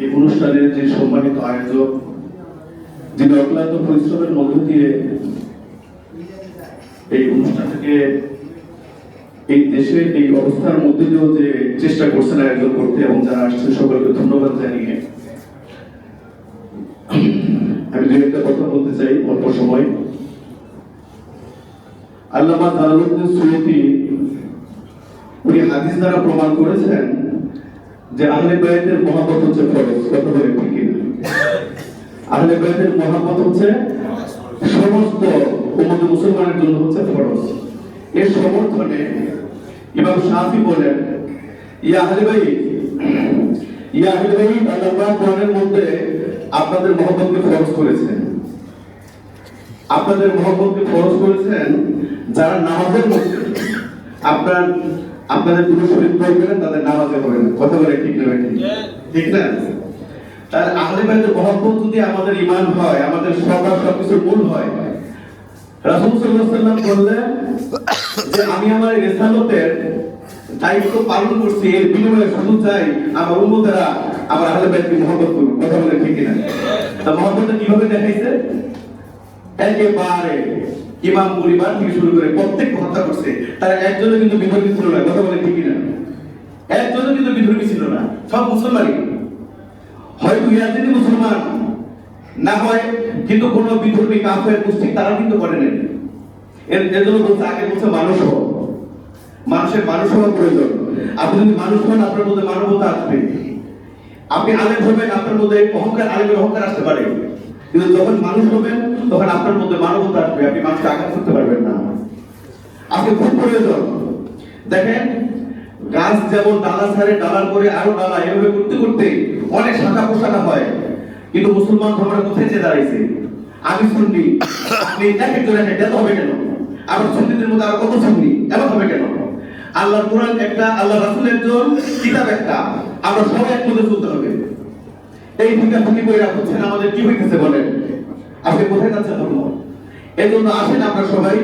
এই অনুষ্ঠানের যে সম্মানিত আয়োজক, যিনি অক্লান্ত পরিশ্রমের মধ্য দিয়ে এই অনুষ্ঠানটাকে এই দেশে এই অবস্থার মধ্যে দিয়েও যে চেষ্টা করছেন আয়োজন করতে এবং যারা আসছেন, সকলকে ধন্যবাদ জানিয়ে আমি দু একটা কথা বলতে চাই অল্প সময়। আল্লামা জালালউদ্দিন সুয়ুতি, উনি হাদিস দ্বারা প্রমাণ করেছেন যে আহলে বাইতের মহাব্বত হচ্ছে ফরজ কথা বলে ঠিক? আহলে বাইতের মহাব্বত হচ্ছে সমস্ত উম্মত মুসলমানের জন্য হচ্ছে ফরজ। এর সমর্থনে ইমাম শাফি বলেন, ইয়া আহলে বাইত, ইয়া আহলে বাইত, আল্লাহ পাক কোরআনের মধ্যে আপনাদের মহব্বতকে ফরজ করেছেন। আপনাদের মহব্বতকে ফরজ করেছেন যারা নামাজের মধ্যে, আপনার আপনাদের দুটো শরীর পড়বে না তাদের নামাজে হবে না কথা বলে ঠিক না ঠিক ঠিক না? তাহলে আহলে বাইতের মহব্বত যদি আমাদের ইমান হয় আমাদের সবার সবকিছুর মূল হয় রাসূল সাল্লাল্লাহু আলাইহি ওয়াসাল্লাম বললেন যে আমি আমার রিসালতের দায়িত্ব পালন করছি এর বিনিময়ে শুধু চাই আমার উম্মতেরা আমার আহলে বাইতকে মহব্বত করুক। কথা বলে ঠিক না তা মহব্বতটা কীভাবে দেখাইছে? একেবারে ইমাম পরিবার থেকে শুরু করে প্রত্যেক হত্যা করছে। তারা একজনও কিন্তু বিধর্মী ছিল না, কথা বলে ঠিকই না। একজনও কিন্তু বিধর্মী ছিল না, সব মুসলমানই। হয়তো ইয়াজিদি মুসলমান না হয়, কিন্তু কোন বিধর্মী কাফের মুসলিম তারা কিন্তু করে এর জন্য বলছে, আগে বলছে মানুষ মানুষের মানুষ হওয়ার প্রয়োজন। আপনি যদি মানুষ হন, আপনার মধ্যে মানবতা আসবে। আপনি আলেম হবেন, আপনার মধ্যে অহংকার, আলেমের অহংকার আসতে পারে। কিন্তু যখন মানুষ হবেন, তখন আপনার মধ্যে মানবতা আসবে, আপনি মানুষকে আঘাত করতে পারবেন না। আপনি খুব প্রয়োজন। দেখেন, গাছ যেমন ডালা ছাড়ে, ডালার করে আরও ডালা, এভাবে করতে করতে অনেক শাখা পোশাখা হয়। কিন্তু মুসলমান ধর্মের কোথায় যে দাঁড়াইছে? আমি শুননি আপনি এক একজন এক একটা হবে কেন? আবার সুন্নিদের মধ্যে আরও কত সুন্নি? এমন হবে কেন? আল্লাহর কোরআন একটা আল্লাহ রাসূল একজন কিতাব একটা। আমরা সবাই এক মধ্যে চলতে হবে। এই দুইটা ভূমি বইরা হচ্ছেন আমাদের কি হইতেছে বলেন? আপনি কোথায় যাচ্ছেন ধর্ম এই জন্য আসেন আমরা সবাই।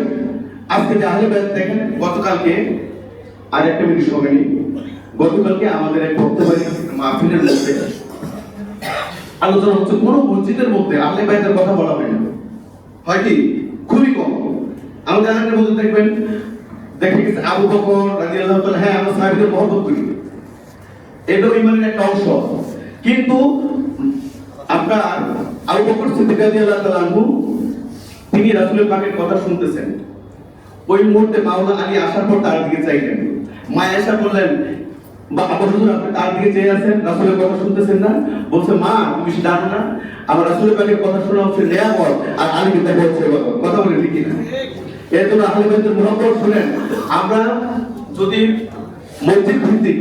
আজকে যে দেখেন, গতকালকে আর একটা মিনিট সময় নেই। গতকালকে আমাদের এক বক্তব্য মাহফিলের মধ্যে। আলোচনা হচ্ছে, কোন মসজিদের মধ্যে আহলে বাইতের কথা বলা হয় না। হয় কি? খুবই কম। আমাদের আহলে মধ্যে দেখবেন, দেখে গেছে, আবু বকর রাদিয়াল্লাহু তাআলা হ্যাঁ আমরা সাহাবীদের মহব্বত করি। এটাও ইমানের একটা অংশ। কিন্তু আপনার আবু বকর সিদ্দিক রাদিয়াল্লাহু তিনি রাসূলের পাকের কথা শুনতেছেন। ওই মুহূর্তে মাওলানা আলী আসার পর তার দিকে চাইলেন। মা এসা বললেন, বা আবু হুজুর আপনি তার দিকে চেয়ে আছেন, রাসূলের কথা শুনতেছেন না? বলছে, মা, তুমি কি না? আমার রাসূলের পাকের কথা শোনা হচ্ছে নিয়ামত আর আলী কিন্তু বলছে কথা। বলে ঠিক না এর জন্য আহলে বাইতের মুহাব্বত শুনেন। আমরা যদি মসজিদ ভিত্তিক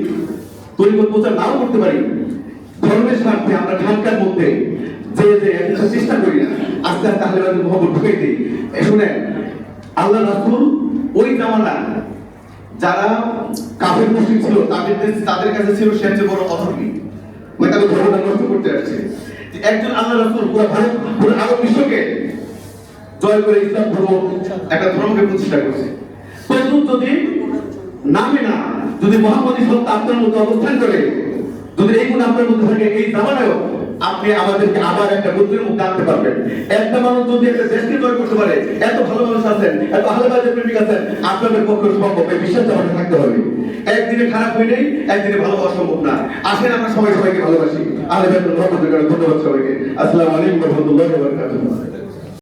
তরিকত প্রচার নাও করতে পারি ধর্মের স্বার্থে আমরা খানকার মধ্যে যে যে চেষ্টা করি না, আস্তে আস্তে আহলে বাইতের মুহাব্বত ঢুকে দিই। আল্লাহ রাসূল ওই জামানা যারা কাফের মুশরিক ছিল, তাদের তাদের কাছে ছিল বড় মানে তাদের ধর্মটা নষ্ট করতে আসছে। একজন আল্লাহ রাসূল পুরো ভারত, পুরো আরব বিশ্বকে জয় করে ইসলাম ধর্ম একটা ধর্মকে প্রতিষ্ঠা করছে। যদি নামে না, যদি মোহাম্মদী সত্তা আপনার মধ্যে অবস্থান করে যদি এই গুণ আপনার মধ্যে থাকে, এই জামানায়ও আপনি আমাদেরকে আবার একটা বুদ্ধির মুখ আনতে পারবেন। একটা মানুষ যদি একটা দেশকে জয় করতে পারে, এত ভালো মানুষ আছেন, এত আহলেবাদের প্রেমিক আছেন, আপনাদের পক্ষে সম্ভব বিশ্বাস আমাদের থাকতে হবে। একদিনে খারাপ হয়ে নেই, একদিনে ভালো হওয়া সম্ভব না। আসেন, আমরা সবাই সবাইকে ভালোবাসি। আহলেবাদের ধন্যবাদ সবাইকে। আসসালামু আলাইকুম রাহমাতুল্লাহি